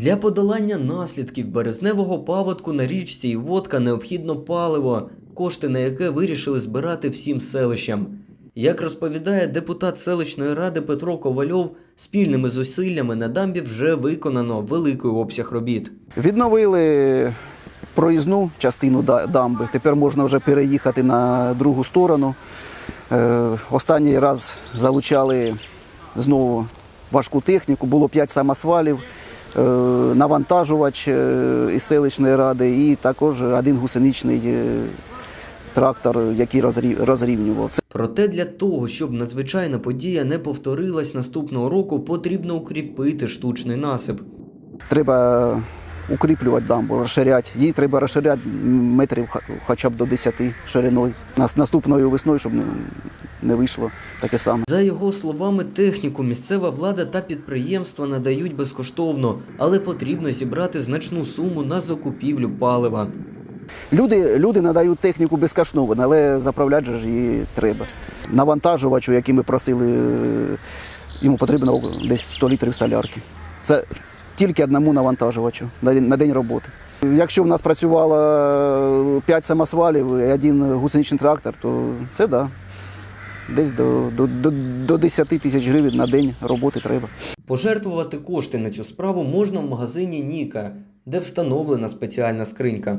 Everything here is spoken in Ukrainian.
Для подолання наслідків березневого паводку на річці Іводка необхідно паливо, кошти на яке вирішили збирати всім селищам. Як розповідає депутат селищної ради Петро Ковальов, спільними зусиллями на дамбі вже виконано великий обсяг робіт. Відновили проїзну частину дамби. Тепер можна вже переїхати на другу сторону. Е, Останній раз залучали знову важку техніку. Було 5 самосвалів, навантажувач е, із селищної ради і також один гусеничний е, трактор, який розрів- розрівнював. Проте для того, щоб надзвичайна подія не повторилась наступного року, потрібно укріпити штучний насип. треба укріплювати дамбу, розширяти. Її треба розширяти метрів хоча б до 10 шириною. Нас- Наступною весною, щоб не, вийшло таке саме. За його словами, техніку місцева влада та підприємства надають безкоштовно, але потрібно зібрати значну суму на закупівлю палива. Люди, люди надають техніку безкоштовно, але заправляти же ж її треба. Навантажувачу, який ми просили, йому потрібно десь 100 літрів солярки. Це тільки одному навантажувачу на день, роботи. Якщо в нас працювало 5 самосвалів і один гусеничний трактор, то це да. Десь до, до, до, до 10 тисяч гривень на день роботи треба. Пожертвувати кошти на цю справу можна в магазині Ніка, де встановлена спеціальна скринька.